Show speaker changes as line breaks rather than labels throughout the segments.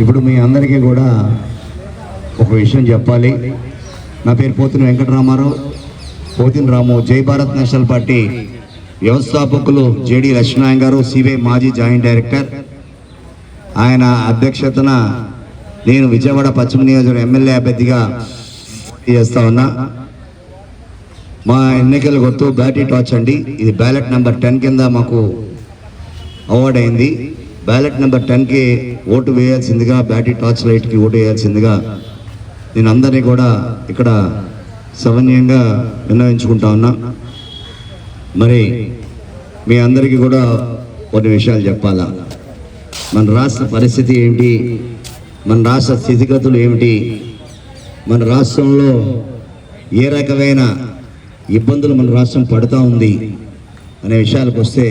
ఇప్పుడు మీ అందరికీ కూడా ఒక విషయం చెప్పాలి. నా పేరు పోతిన వెంకటరామారావు. పోతిన రాము జై భారత్ నేషనల్ పార్టీ వ్యవస్థాపకులు జేడి లక్ష్మీనారాయణ గారు సిబిఐ మాజీ జాయింట్ డైరెక్టర్. ఆయన అధ్యక్షతన నేను విజయవాడ పశ్చిమ నియోజకవర్గం ఎమ్మెల్యే అభ్యర్థిగా చేస్తా ఉన్నా. మా ఎన్నికల గుర్తు బ్యాటరీ టార్చ్ అండి. ఇది బ్యాలెట్ నెంబర్ టెన్ కింద మాకు అవార్డ్ అయింది. బ్యాలెట్ నెంబర్ టెన్కి ఓటు వేయాల్సిందిగా బ్యాటరీ టార్చ్ లైట్కి ఓటు వేయాల్సిందిగా నేను అందరినీ కూడా ఇక్కడ సవన్యంగా విన్నవించుకుంటా ఉన్నా. మరి మీ అందరికీ కూడా కొన్ని విషయాలు చెప్పాలా? మన రాష్ట్ర పరిస్థితి ఏమిటి? మన రాష్ట్ర స్థితిగతులు ఏమిటి? మన రాష్ట్రంలో ఏ రకమైన ఇబ్బందులు మన రాష్ట్రం పడుతూ ఉంది? అనే విషయాలకు వస్తే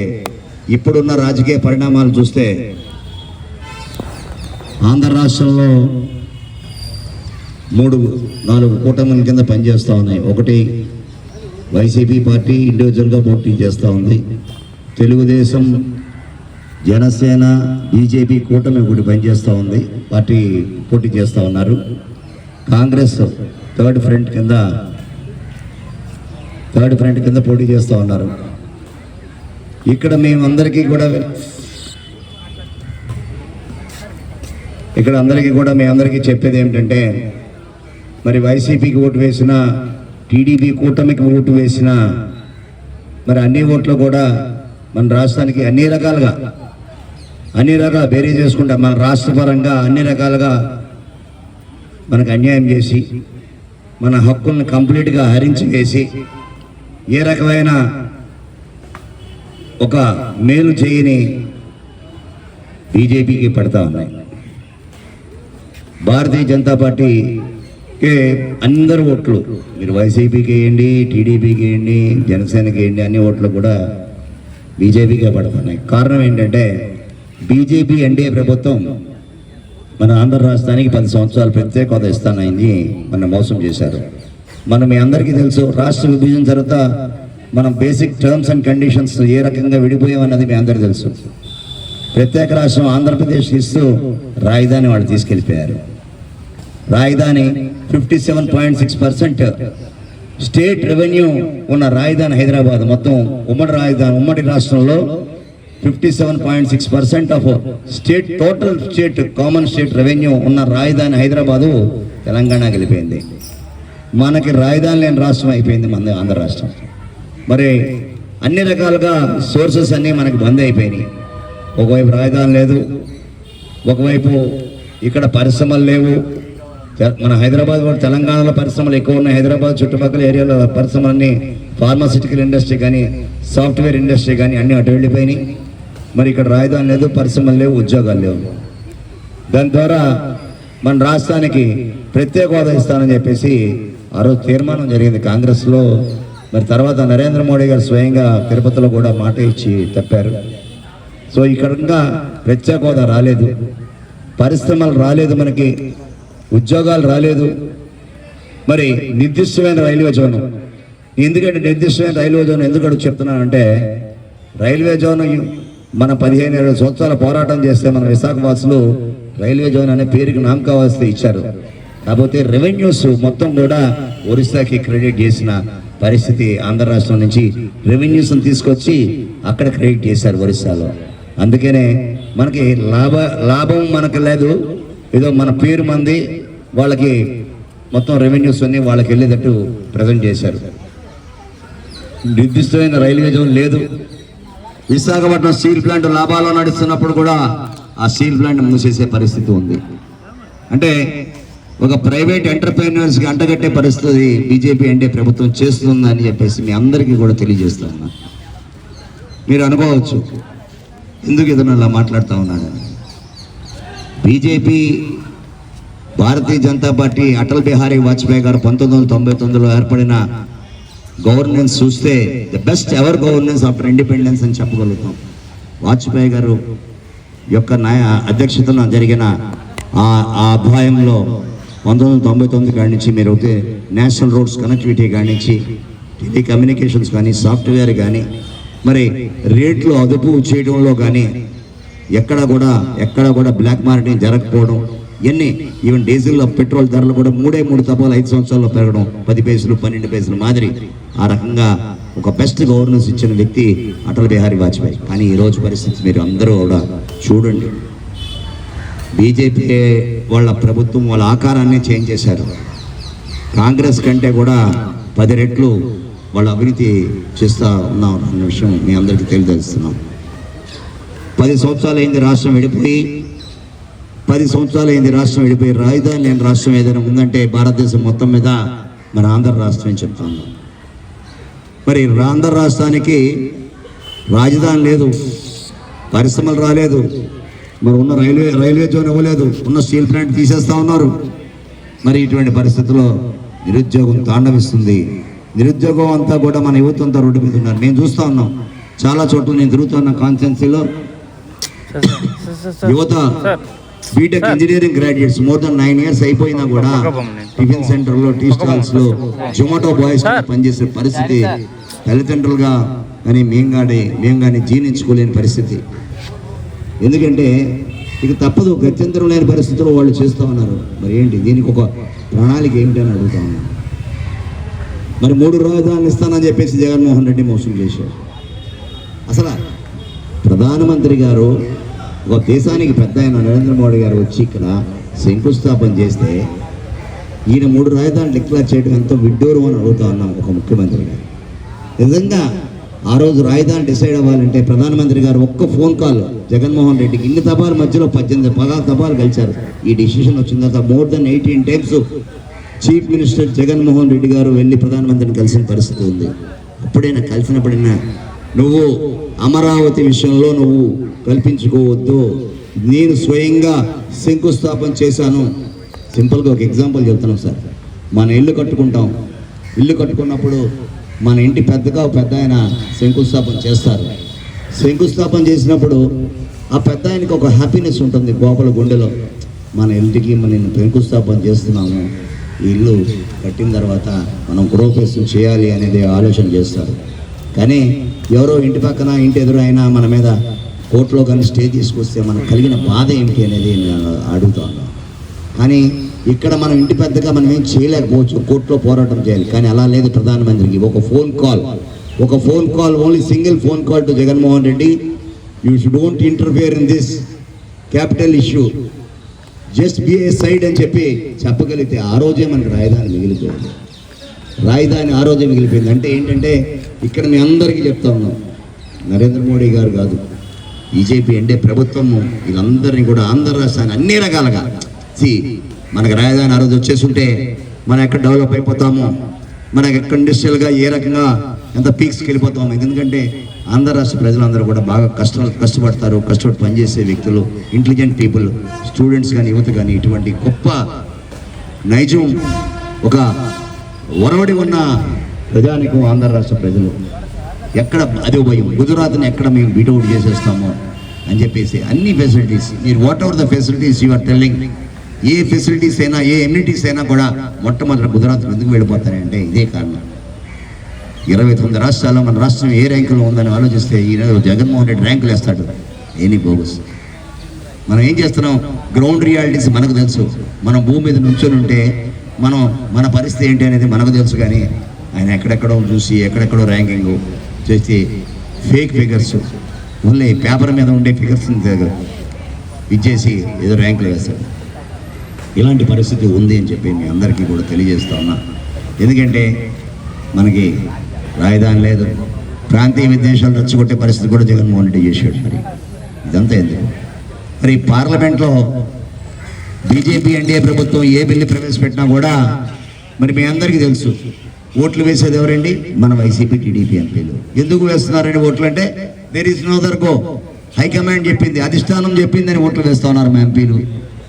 ఇప్పుడున్న రాజకీయ పరిణామాలు చూస్తే ఆంధ్ర రాష్ట్రంలో మూడు నాలుగు కూటమిల కింద పనిచేస్తూ ఉన్నాయి. ఒకటి వైసీపీ పార్టీ ఇండివిజువల్గా పోటీ చేస్తూ ఉంది. తెలుగుదేశం జనసేన బీజేపీ కూటమి ఒకటి పనిచేస్తూ ఉంది. పార్టీ పోటీ చేస్తూ ఉన్నారు. కాంగ్రెస్ థర్డ్ ఫ్రంట్ కింద థర్డ్ ఫ్రంట్ కింద పోటీ చేస్తూ ఉన్నారు. ఇక్కడ మేమందరికీ కూడా ఇక్కడ అందరికీ కూడా మీ అందరికీ చెప్పేది ఏమిటంటే మరి వైసీపీకి ఓటు వేసిన టీడీపీ కూటమికి ఓటు వేసిన మరి అన్ని ఓట్లు కూడా మన రాష్ట్రానికి అన్ని రకాలుగా అన్ని రకాల బేరీ చేసుకుంటా మన రాష్ట్రపరంగా అన్ని రకాలుగా మనకు అన్యాయం చేసి మన హక్కులను కంప్లీట్గా హరించి వేసి ఏ రకమైన ఒక మేలు చేయని బీజేపీకి పడతా ఉన్నాయి. భారతీయ జనతా పార్టీకి అందరు ఓట్లు. మీరు వైసీపీకి వేయండి టీడీపీకి వేయండి జనసేనకి వేయండి అన్ని ఓట్లు కూడా బీజేపీకే పడుతున్నాయి. కారణం ఏంటంటే బీజేపీ ఎన్డీఏ ప్రభుత్వం మన ఆంధ్ర రాష్ట్రానికి పది సంవత్సరాలు ప్రత్యేక హోదా ఇస్తానని మన మోసం చేశారు. మనం మీ అందరికీ తెలుసు రాష్ట్ర విభజన తర్వాత మనం బేసిక్ టర్మ్స్ అండ్ కండిషన్స్ ఏ రకంగా విడిపోయామన్నది మీ అందరూ తెలుసు. ప్రత్యేక రాష్ట్రం ఆంధ్రప్రదేశ్ ఇస్తూ రాజధాని వాళ్ళు తీసుకెళ్ళిపోయారు. రాజధాని fifty seven point six percent state revenue ఉన్న రాజధాని హైదరాబాద్ మొత్తం ఉమ్మడి రాజధాని ఉమ్మడి రాష్ట్రంలో fifty seven point six percent of state total state common state revenue ఉన్న రాజధాని హైదరాబాదు తెలంగాణకి వెళ్ళిపోయింది. మనకి రాజధాని లేని రాష్ట్రం అయిపోయింది మన ఆంధ్ర రాష్ట్రం. మరి అన్ని రకాలుగా సోర్సెస్ అన్నీ మనకి బంద్ అయిపోయినాయి. ఒకవైపు రాజధాని లేదు ఒకవైపు ఇక్కడ పరిశ్రమలు లేవు. మన హైదరాబాద్ కూడా తెలంగాణలో పరిశ్రమలు ఎక్కువ ఉన్నాయి. హైదరాబాద్ చుట్టుపక్కల ఏరియాలో పరిశ్రమలన్నీ ఫార్మాసిటికల్ ఇండస్ట్రీ కానీ సాఫ్ట్వేర్ ఇండస్ట్రీ కానీ అన్నీ అటు వెళ్ళిపోయినాయి. మరి ఇక్కడ రాజధాని లేదు పరిశ్రమలు లేవు ఉద్యోగాలు లేవు. దాని ద్వారా మన రాష్ట్రానికి ప్రత్యేక హోదా ఇస్తానని చెప్పేసి ఆ రోజు తీర్మానం జరిగింది కాంగ్రెస్లో. మరి తర్వాత నరేంద్ర మోడీ గారు స్వయంగా తిరుపతిలో కూడా మాట ఇచ్చి చెప్పారు. సో ఇక్కడ ఇంకా ప్రత్యేక హోదా రాలేదు. పరిశ్రమలు రాలేదు మనకి. ఉద్యోగాలు రాలేదు. మరి నిర్దిష్టమైన రైల్వే జోన్. ఎందుకంటే నిర్దిష్టమైన రైల్వే జోన్ ఎందుకు అడుగు చెప్తున్నానంటే రైల్వే జోన్ మన పదిహేను ఇరవై సంవత్సరాల పోరాటం చేస్తే మన విశాఖవాసులు రైల్వే జోన్ అనే పేరుకి నామకావాస్తే ఇచ్చారు. కాకపోతే రెవెన్యూస్ మొత్తం కూడా ఒరిస్సాకి క్రెడిట్ చేసిన పరిస్థితి ఆంధ్ర రాష్ట్రం నుంచి రెవెన్యూస్ని తీసుకొచ్చి అక్కడ క్రెడిట్ చేశారు ఒరిస్సాలో. అందుకనే మనకి లాభ లాభం మనకు లేదు. ఏదో మన పేరు మంది వాళ్ళకి మొత్తం రెవెన్యూస్ అన్నీ వాళ్ళకి వెళ్ళేటట్టు ప్రజెంట్ చేశారు. నిర్దిష్టమైన రైల్వే జోన్ లేదు. విశాఖపట్నం స్టీల్ ప్లాంట్ లాభాలు నడుస్తున్నప్పుడు కూడా ఆ స్టీల్ ప్లాంట్ మూసేసే పరిస్థితి ఉంది. అంటే ఒక ప్రైవేట్ ఎంటర్ప్రైనర్స్కి అంటగట్టే పరిస్థితి బీజేపీ అంటే ప్రభుత్వం చేస్తుందని చెప్పేసి మీ అందరికీ కూడా తెలియజేస్తున్నా మీరు అనుకోవచ్చు. ఎందుకు ఇతను అలా మాట్లాడుతూ ఉన్నాడు? బీజేపీ భారతీయ జనతా పార్టీ అటల్ బిహారీ వాజ్పేయి గారు పంతొమ్మిది వందల తొంభై తొమ్మిదిలో ఏర్పడిన గవర్నెన్స్ చూస్తే the best ever governance after independence అని చెప్పగలుగుతాం. వాజ్పేయి గారు యొక్క నాయ అధ్యక్షతన జరిగిన ఆ ఆ అధ్యాయంలో పంతొమ్మిది వందల తొంభై తొమ్మిది కాడి నుంచి మీరు అయితే నేషనల్ రోడ్స్ కనెక్టివిటీ కాడి నుంచి టెలికమ్యూనికేషన్స్ కానీ సాఫ్ట్వేర్ కానీ మరి రేట్లు అదుపు చేయడంలో కానీ ఎక్కడ కూడా ఎక్కడ కూడా బ్లాక్ మార్కెటింగ్ జరగకపోవడం ఇవన్నీ ఈవెన్ డీజిల్లో పెట్రోల్ ధరలు కూడా మూడే మూడు తపాలు ఐదు సంవత్సరాల్లో పెరగడం పది పైసలు పన్నెండు పైసలు మాదిరి. ఆ రకంగా ఒక బెస్ట్ గవర్నెన్స్ ఇచ్చిన వ్యక్తి అటల్ బిహారీ వాజ్పేయి. కానీ ఈ రోజు పరిస్థితి మీరు అందరూ కూడా చూడండి. బీజేపీ వాళ్ళ ప్రభుత్వం వాళ్ళ ఆకారాన్ని చేంజ్ చేశారు. కాంగ్రెస్ కంటే కూడా పది రెట్లు వాళ్ళ అభివృద్ధి చేస్తూ ఉన్నాం అన్న విషయం మీ అందరికీ తెలియజేస్తున్నాం. పది సంవత్సరాలు అయింది రాష్ట్రం విడిపోయి పది సంవత్సరాలు అయింది రాష్ట్రం విడిపోయి రాజధాని లేని రాష్ట్రం ఏదైనా ఉందంటే భారతదేశం మొత్తం మీద మన ఆంధ్ర రాష్ట్రం అని చెప్తాను మరి ఆంధ్ర రాష్ట్రానికి రాజధాని లేదు పరిశ్రమలు రాలేదు మరి ఉన్న రైల్వే రైల్వే జోన్ ఇవ్వలేదు. ఉన్న స్టీల్ ప్లాంట్ తీసేస్తా ఉన్నారు. మరి ఇటువంటి పరిస్థితుల్లో నిరుద్యోగం తాండవిస్తుంది. నిరుద్యోగం అంతా కూడా మన యువత అంతా రోడ్డు మీద ఉన్నారు. నేను చూస్తా ఉన్నాం. చాలా చోట్ల నేను తిరుగుతున్న కాన్స్టెన్సీలో. యువత B Tech engineering graduates more than nine years అయిపోయినా కూడా టిఫిన్ సెంటర్లో టీ స్టాల్స్లో జొమాటో బాయ్స్ పనిచేసే పరిస్థితి తల్లిదండ్రులుగా కానీ మేము కానీ మేము కానీ జీర్ణించుకోలేని పరిస్థితి. ఎందుకంటే ఇక తప్పదు గత్యంతరం లేని పరిస్థితుల్లో వాళ్ళు చేస్తూ ఉన్నారు. మరి ఏంటి? దీనికి ఒక ప్రణాళిక ఏమిటి అని అడుగుతా ఉన్నాను మరి మూడు రాజధానులు ఇస్తానని చెప్పేసి జగన్మోహన్ రెడ్డి మోసం చేశారు. అసలు ప్రధానమంత్రి గారు ఒక దేశానికి పెద్ద అయిన నరేంద్ర మోడీ గారు వచ్చి ఇక్కడ శంకుస్థాపన చేస్తే ఈయన మూడు రాజధానులు డిక్లేర్ చేయడం ఎంతో విడ్డూరం అని అడుగుతా ఉన్నాం ఒక ముఖ్యమంత్రి గారు. నిజంగా ఆ రోజు రాజధాని డిసైడ్ అవ్వాలంటే ప్రధానమంత్రి గారు ఒక్క ఫోన్ కాల్ జగన్మోహన్ రెడ్డికి. ఇన్ని తపాల మధ్యలో పద్దెనిమిది పదహారు తపాలు కలిశారు. ఈ డిసిషన్ వచ్చిన తర్వాత more than eighteen times chief minister Jaganmohan Reddy garu వెళ్ళి ప్రధానమంత్రిని కలిసిన పరిస్థితి ఉంది. అప్పుడైనా కలిసినప్పుడైనా నువ్వు అమరావతి విషయంలో నువ్వు కల్పించుకోవద్దు. నేను స్వయంగా శంకుస్థాపన చేశాను. సింపుల్గా ఒక ఎగ్జాంపుల్ చెప్తున్నాం సార్. మన ఇల్లు కట్టుకుంటాం. ఇల్లు కట్టుకున్నప్పుడు మన ఇంటి పెద్దగా పెద్ద ఆయన శంకుస్థాపన చేస్తారు. శంకుస్థాపన చేసినప్పుడు ఆ పెద్ద ఆయనకి ఒక హ్యాపీనెస్ ఉంటుంది గోపల గుండెలో. మన ఇంటికి మనం శంకుస్థాపన చేస్తున్నాము. ఈ ఇల్లు కట్టిన తర్వాత మనం గృహప్రవేశం చేయాలి అనేది ఆలోచన చేస్తారు. కానీ ఎవరో ఇంటి పక్కన ఇంటి ఎదురు అయినా మన మీద కోర్టులో కానీ స్టే తీసుకొస్తే మనకు కలిగిన బాధ ఏమిటి అనేది నేను అడుగుతాను కానీ ఇక్కడ మనం ఇంటి పెద్దగా మనం ఏం చేయలేకపోవచ్చు. కోర్టులో పోరాటం చేయాలి. కానీ అలా లేదు ప్రధానమంత్రికి. ఒక ఫోన్ కాల్ ఒక phone call only single phone call to Jaganmohan Reddy. You should don't interfere in this capital issue just be a side అని చెప్పి చెప్పగలిగితే ఆ రోజే మనకి రాజధాని మిగిలిపోయింది. రాజధాని ఆ రోజే మిగిలిపోయింది. అంటే ఏంటంటే ఇక్కడ మీ అందరికీ చెప్తా ఉన్నాం. నరేంద్ర మోడీ గారు కాదు. బీజేపీ అంటే ప్రభుత్వము. వీళ్ళందరినీ కూడా ఆంధ్ర రాష్ట్రాన్ని అన్ని రకాలుగా. సి మనకు రాజధాని ఆ రోజు వచ్చేసి ఉంటే మనం ఎక్కడ డెవలప్ అయిపోతాము? మనకి ఎక్కడ ఏ రకంగా ఎంత పీక్స్కి వెళ్ళిపోతాము? ఎందుకంటే ఆంధ్ర రాష్ట్ర ప్రజలందరూ కూడా బాగా కష్టాలు కష్టపడతారు కష్టపడి పనిచేసే వ్యక్తులు ఇంటెలిజెంట్ పీపుల్ స్టూడెంట్స్ కానీ యువత కానీ ఇటువంటి గొప్ప నైజం ఒక ఒరవడి ఉన్న ప్రజానికం ఆంధ్ర రాష్ట్ర ప్రజలు. ఎక్కడ అదే భయం? గుజరాత్ని ఎక్కడ మేము బీటౌట్ చేసేస్తాము? అని చెప్పేసి అన్ని ఫెసిలిటీస్ మీరు whatever the facilities you are telling A facilities అయినా ఏ ఎమ్యూనిటీస్ అయినా కూడా మొట్టమొదటి గుజరాత్ ఎందుకు వెళ్ళిపోతారంటే ఇదే కారణం. ఇరవై తొమ్మిది రాష్ట్రాల్లో మన రాష్ట్రం ఏ ర్యాంకులో ఉందని ఆలోచిస్తే ఈరోజు జగన్మోహన్ రెడ్డి ర్యాంకులు వేస్తాడు. Any bogus? మనం ఏం చేస్తున్నాం? గ్రౌండ్ రియాలిటీస్ మనకు తెలుసు. మనం భూమి మీద నుంచొని ఉంటే మనం మన పరిస్థితి ఏంటి అనేది మనకు తెలుసు కానీ ఆయన ఎక్కడెక్కడో చూసి ఎక్కడెక్కడో ర్యాంకింగ్ చేసి ఫేక్ ఫిగర్స్ ఓన్లీ పేపర్ మీద ఉండే ఫిగర్స్ ఇచ్చేసి ఏదో ర్యాంకులు వేస్తాడు. ఇలాంటి పరిస్థితి ఉంది అని చెప్పి మీ అందరికీ కూడా తెలియజేస్తా ఉన్నా. ఎందుకంటే మనకి రాజధాని లేదు. ప్రాంతీయ విద్వేషాలు రచ్చగొట్టే పరిస్థితి కూడా జగన్మోహన్ రెడ్డి చేశాడు మరి. ఇదంతా ఎందుకు? మరి పార్లమెంట్లో బీజేపీ ఎన్డీఏ ప్రభుత్వం ఏ బిల్లు ప్రవేశపెట్టినా కూడా మరి మీ అందరికీ తెలుసు. ఓట్లు వేసేది ఎవరండి? మన వైసీపీ టీడీపీ ఎంపీలు. ఎందుకు వేస్తున్నారండి ఓట్లు అంటే there is no other go high command చెప్పింది అధిష్టానం చెప్పిందని ఓట్లు వేస్తా ఉన్నారు మా ఎంపీలు.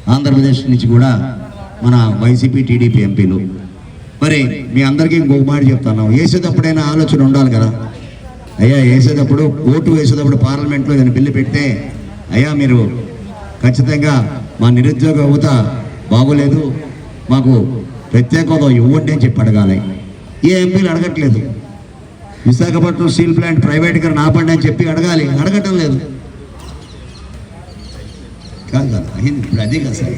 ఆంధ్రప్రదేశ్ నుంచి కూడా మన వైసీపీ టీడీపీ ఎంపీలు. మరి మీ అందరికీ ఇంకొక మాట చెప్తాను. వేసేటప్పుడైనా ఆలోచన ఉండాలి కదా. అయ్యా వేసేటప్పుడు ఓటు వేసేటప్పుడు పార్లమెంట్లో ఏదైనా బిల్లు పెడితే అయ్యా మీరు ఖచ్చితంగా మా నిరుద్యోగ యువత బాగోలేదు. మాకు ప్రత్యేక హోదా ఇవ్వండి అని చెప్పి అడగాలి. ఏ ఎంపీలు అడగట్లేదు. విశాఖపట్నం స్టీల్ ప్లాంట్ ప్రైవేట్గా ఆపండి అని చెప్పి అడగాలి. అడగటం లేదు. కాదు కాదు అయింది ఇప్పుడు అదే కదా సార్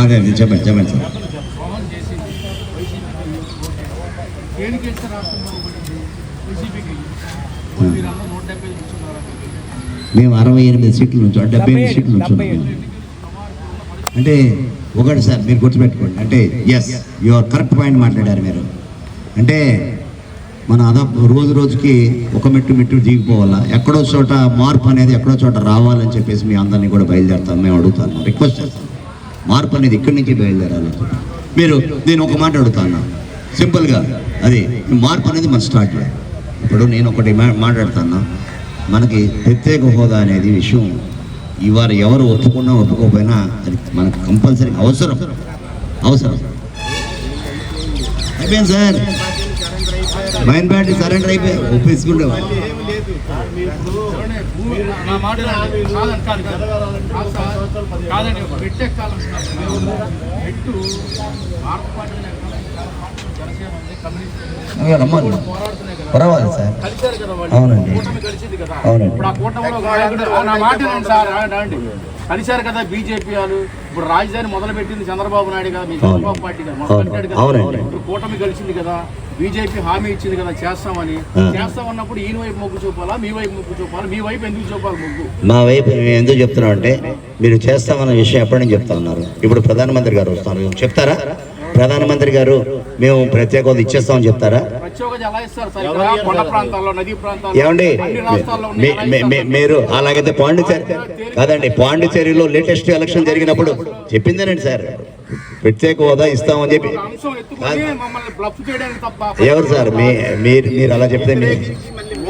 అదే అదే చెప్పండి చెప్పండి సార్ మేము అరవై ఎనిమిది సీట్ల నుంచి డెబ్బై ఎనిమిది సీట్ల నుంచి. అంటే ఒకటి సార్ మీరు గుర్తుపెట్టుకోండి. అంటే ఎస్ యువర్ కరెక్ట్ పాయింట్ మాట్లాడారు మీరు. అంటే మన అదా రోజు రోజుకి ఒక మెట్టు మెట్టు దిగిపోవాలా? ఎక్కడో చోట మార్పు అనేది ఎక్కడో చోట రావాలని చెప్పేసి మీ అందరినీ కూడా బయలుదేరుతాం మేము అడుగుతాను. రిక్వెస్ట్ చేస్తాం మార్పు అనేది ఇక్కడి నుంచి బయలుదేరాలి. మీరు నేను ఒక మాట అడుగుతాను. సింపుల్గా అది మార్పు అనేది మన స్టార్ట్ ఇప్పుడు నేను ఒకటి మాట్లాడుతాను. మనకి ప్రత్యేక హోదా అనేది విషయం. ఇవాళ ఎవరు ఒప్పుకున్నా ఒప్పుకోకపోయినా అది మనకు కంపల్సరీ అవసరం. అవసరం. అయిపోయింది సార్. మైండ్ బ్యాటరీ సరెండర్ అయిపోయి
కదా
పర్వాలేదు సార్. అవునండి. అవునండి.
కలిశారు కదా బీజేపీ వాళ్ళు. ఇప్పుడు రాజధాని మొదలు పెట్టింది చంద్రబాబు నాయుడు కదా. మీ చంద్రబాబు పార్టీ కదా. మొదలు. పెట్టాడు కదా. ఇప్పుడు కూటమి కలిసింది కదా. బీజేపీ హామీ ఇచ్చింది కదా చేస్తామని. చేస్తామన్నప్పుడు ఈయన వైపు మొగ్గు చూపాలా? మీ వైపు మొగ్గు చూపాలా? మీ వైపు ఎందుకు చూపాలి మొగ్గు?
మా వైపు మేము ఎందుకు చెప్తున్నాం అంటే మీరు చేస్తామన్న విషయం ఎప్పటి నుంచి చెప్తా ఉన్నారు? ఇప్పుడు ప్రధానమంత్రి గారు వస్తున్నారు చెప్తారా? ప్రధానమంత్రి గారు మేము ప్రత్యేక హోదా ఇచ్చేస్తామని చెప్తారా? ఏమండి మీరు అలాగైతే పాండిచేరి కాదండి పాండిచేరిలో లేటెస్ట్ ఎలక్షన్ జరిగినప్పుడు చెప్పిందేనండి సార్. ప్రత్యేక హోదా ఇస్తామని చెప్పి ఎవరు సార్? మీ మీరు మీరు అలా చెప్తే మీరు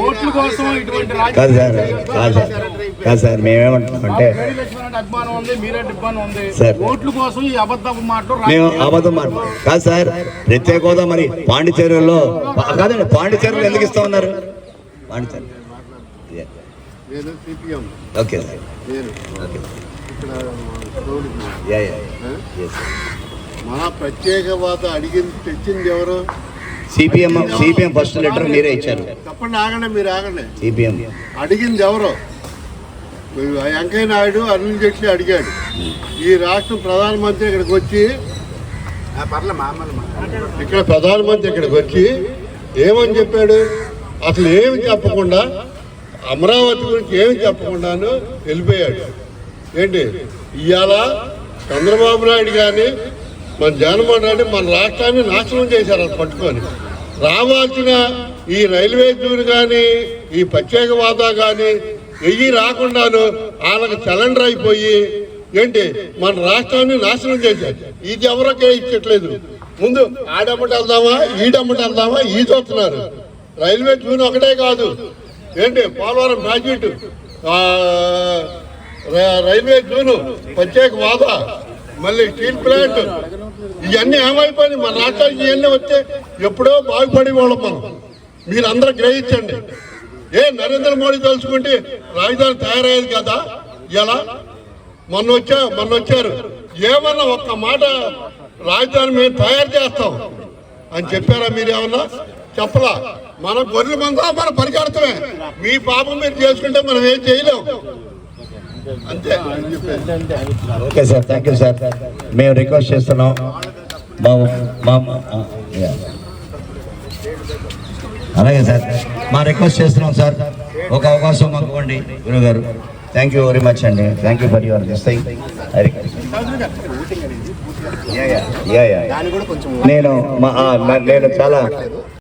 ఓట్ల కోసం ఇటువంటి
కాదు సార్ కాదు సార్ కాదు సార్ మేమేమంటున్నామంటే సార్.
ఓట్ల కోసం ఈ అబద్ధపు మాటలు
మేము అబద్ధం మాట కాదు సార్ ప్రత్యేక హోదా మరి పాండిచేరిలో కాదండి పాండిచేరిలో ఎందుకు ఇస్తా ఉన్నారు? పాండిచేరి
నేను సిపిఎం
ఓకే సార్.
నేను.
ఓకే. Yeah yeah.
మన ప్రత్యేకవాద అడిగింది తెచ్చింది ఎవరు?
సిపిఎం సిపిఎం ఫస్ట్ లెటర్ మీరే ఇచ్చారు.
తప్పండి ఆగండి మీరు ఆగండి.
సిపిఎం.
అడిగింది ఎవరు? వెంకయ్య నాయుడు అరుణ్ జైట్లీ అడిగాడు. ఈ రాష్ట్రం ప్రధానమంత్రి ఇక్కడికి వచ్చి ఇక్కడ ప్రధానమంత్రి ఇక్కడికి వచ్చి ఏమని చెప్పాడు? అసలు ఏమి చెప్పకుండా అమరావతి గురించి ఏమి చెప్పకుండాను వెళ్ళిపోయాడు. ఏంటి? ఇవాళ చంద్రబాబు నాయుడు కానీ మన జగన్మోహన్ రెడ్డి మన రాష్ట్రాన్ని నాశనం చేశారు అది పట్టుకొని. రావాల్సిన ఈ రైల్వే జూన్ కానీ ఈ ప్రత్యేక వాదా కానీ వెయ్యి రాకుండాను వాళ్ళకి చలండర్ అయిపోయి ఏంటి మన రాష్ట్రాన్ని నాశనం చేశారు. ఇది ఎవరికే ఇచ్చట్లేదు. ముందు ఆడమ్మట వెళ్దామా ఈడమ్మట వెళ్దామా ఈ చూస్తున్నారు. రైల్వే జూన్ ఒకటే కాదు. ఏంటి పోలవరం ప్రాజెక్టు రైల్వే జూను ప్రత్యేక వాదా. మళ్ళీ స్టీల్ ప్లాంట్. ఇవన్నీ ఏమైపోయినాయి? మన రాష్ట్రానికి ఇవన్నీ వస్తే ఎప్పుడో బాగుపడి వాళ్ళం మనం మీరందరూ గ్రహించండి. ఏ నరేంద్ర మోడీ తలుచుకుంటే రాజధాని తయారయ్యేది కదా? ఎలా? మొన్న వచ్చా మొన్న వచ్చారు. ఏమన్నా ఒక్క మాట రాజధాని మేము తయారు చేస్తాం అని చెప్పారా మీరు ఏమన్నా చెప్పలా. మనం గొర్రెల మందా మన పరిగెడతామే. మీ పాపం మీరు చేసుకుంటే మనం ఏం చేయలేం. అంతే.
Okay sir thank you sir. మేము రిక్వెస్ట్ చేస్తున్నాం. మా మా. అలాగే సార్. మా రిక్వెస్ట్ చేస్తున్నాం సార్. ఒక అవకాశం మాకు ఇవ్వండి గురువు గారు. థ్యాంక్ యూ వెరీ మచ్ అండి. Thank you for your thing నేను నేను చాలా